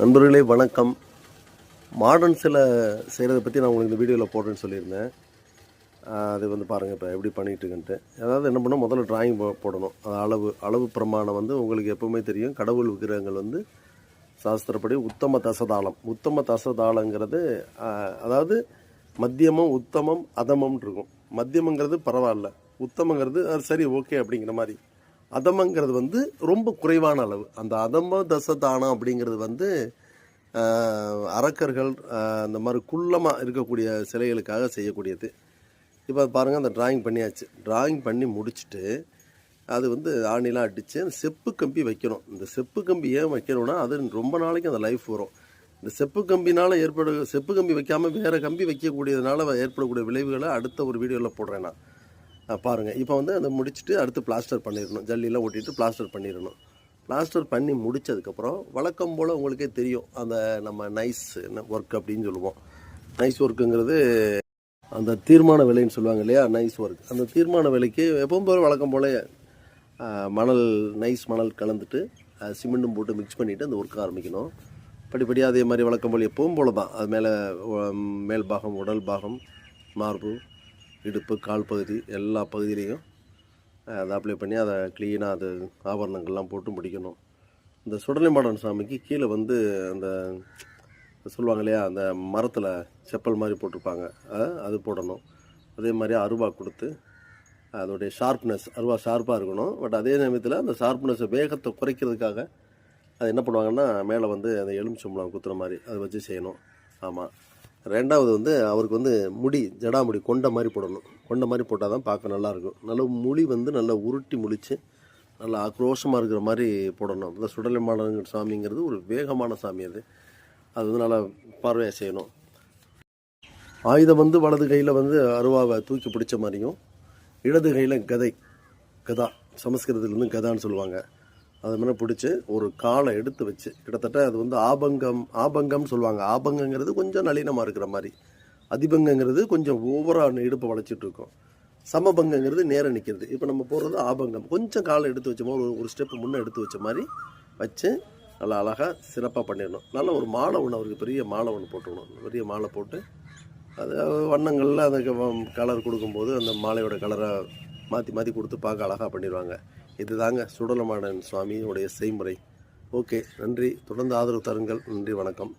நண்பர்களே வணக்கம். மாடர்ன் சில செய்கிறத பற்றி நான் உங்களுக்கு இந்த வீடியோவில் போடுறேன்னு சொல்லியிருந்தேன். அது வந்து பாருங்கள் இப்போ எப்படி பண்ணிகிட்ருக்குன்ட்டு அதாவது என்ன பண்ணணும்? முதல்ல டிராயிங் போடணும். அது அளவு அளவு பிரமாணம் வந்து உங்களுக்கு எப்போவுமே தெரியும். கடவுள் விக்கிரகங்கள் வந்து சாஸ்திரப்படி உத்தம தசதாளம். உத்தம தசதாளங்கிறது அதாவது மத்தியமும் உத்தமம் அதமம் இருக்கும். மத்தியமங்கிறது பரவாயில்ல. உத்தமங்கிறது அது சரி ஓகே அப்படிங்கிற மாதிரி. அதமங்கிறது வந்து ரொம்ப குறைவான அளவு. அந்த அதம தசதானம் அப்படிங்கிறது வந்து அரக்கர்கள் அந்த மாதிரி குள்ளமாக இருக்கக்கூடிய சிலைகளுக்காக செய்யக்கூடியது. இப்போ பாருங்கள் அந்த டிராயிங் பண்ணியாச்சு. டிராயிங் பண்ணி முடிச்சுட்டு அது வந்து ஆணிலாம் அடித்து அந்த செப்பு கம்பி வைக்கணும். இந்த செப்பு கம்பி ஏன் வைக்கணும்னா அது ரொம்ப நாளைக்கு அந்த லைஃப் வரும். இந்த செப்பு கம்பினால் ஏற்பட செப்பு கம்பி வைக்காமல் வேறு கம்பி வைக்கக்கூடியதுனால ஏற்படக்கூடிய விளைவுகளை அடுத்த ஒரு வீடியோவில் போடுறேன் நான். பாருங்கள் இப்போ வந்து அதை முடிச்சுட்டு அடுத்து பிளாஸ்டர் பண்ணிடணும். ஜல்லிலாம் ஒட்டிட்டு பிளாஸ்டர் பண்ணிடணும். பிளாஸ்டர் பண்ணி முடித்ததுக்கப்புறம் வழக்கம் போல் உங்களுக்கே தெரியும். அந்த நம்ம நைஸ் ஒர்க் அப்படின்னு சொல்லுவோம். நைஸ் ஒர்க்குங்கிறது அந்த தீர்மான விலைன்னு சொல்லுவாங்க இல்லையா? நைஸ் ஒர்க் அந்த தீர்மான விலைக்கு எப்பவும் போல் வழக்கம் போல் மணல் நைஸ் மணல் கலந்துட்டு சிமெண்ட்டும் போட்டு மிக்ஸ் பண்ணிவிட்டு அந்த ஒர்க் ஆரம்பிக்கணும். படிப்படியாக அதே மாதிரி வழக்கம் போல் எப்பவும் போல் தான் அது மேலே மேல் பாகம் உடல் பாகம் மார்பு இடுப்பு கால் பகுதி எல்லா பகுதியிலையும் அதை அப்ளை பண்ணி அதை க்ளீனாக அது ஆபரணங்கள்லாம் போட்டு முடிக்கணும். இந்த சுடலை மாடன் சாமிக்கு கீழே வந்து அந்த சொல்லுவாங்க இல்லையா அந்த மரத்தில் செப்பல் மாதிரி போட்டிருப்பாங்க. அது போடணும். அதே மாதிரி அருவா கொடுத்து அதோடைய ஷார்ப்னஸ் அருவா ஷார்ப்பாக இருக்கணும். பட் அதே நேரத்தில் அந்த ஷார்ப்னஸை வேகத்தை குறைக்கிறதுக்காக அது என்ன பண்ணுவாங்கன்னா மேலே வந்து அந்த எலுமிச்சம்பழம் குத்துற மாதிரி அதை வச்சு செய்யணும். ஆமாம் ரெண்டாவது வந்து அவருக்கு வந்து முடி ஜடாமுடி கொண்ட மாதிரி போடணும். கொண்ட மாதிரி போட்டால் தான் பார்க்க நல்லாயிருக்கும். நல்ல முடி வந்து நல்லா உருட்டி முழிச்சு நல்லா ஆக்ரோஷமாக இருக்கிற மாதிரி போடணும். இந்த சுடலைமான சாமிங்கிறது ஒரு வேகமான சாமி அது. அது வந்து நல்லா பார்வையாக செய்யணும். ஆயுதம் வந்து வலது கையில் வந்து அருவாவை தூக்கி பிடிச்ச மாதிரியும் இடது கையில் கதை கதா சமஸ்கிருதத்துலேருந்து கதான்னு சொல்லுவாங்க. அது மாதிரி பிடிச்சி ஒரு காலை எடுத்து வச்சு கிட்டத்தட்ட அது வந்து ஆபங்கம் ஆபங்கம் சொல்லுவாங்க. ஆபங்கங்கிறது கொஞ்சம் நளினமாக இருக்கிற மாதிரி. அதிபங்கங்கிறது கொஞ்சம் ஓவராக இடுப்பை வளைச்சிட்டு இருக்கும். சமபங்கங்கிறது நேரம் நிற்கிறது இப்போ நம்ம போகிறது ஆபங்கம். கொஞ்சம் காலை எடுத்து வச்ச மாதிரி ஒரு- ஒரு ஸ்டெப் முன்னே எடுத்து வச்ச மாதிரி வச்சு நல்லா அழகாக சிறப்பாக பண்ணிடணும். நல்ல ஒரு மாலை ஒன்று அவருக்கு பெரிய மாலை ஒன்று போட்டுக்கணும். பெரிய மாலை போட்டு அது வண்ணங்களில் அந்த கலர் கொடுக்கும்போது அந்த மாலையோட கலரை மாற்றி மாற்றி கொடுத்து பார்க்க அழகாக பண்ணிடுவாங்க இதுதாங்க சுடலமாடன் சுவாமியுடைய செய்முறை. ஓகே நன்றி. தொடர்ந்து ஆதரவு தருங்கள். நன்றி வணக்கம்.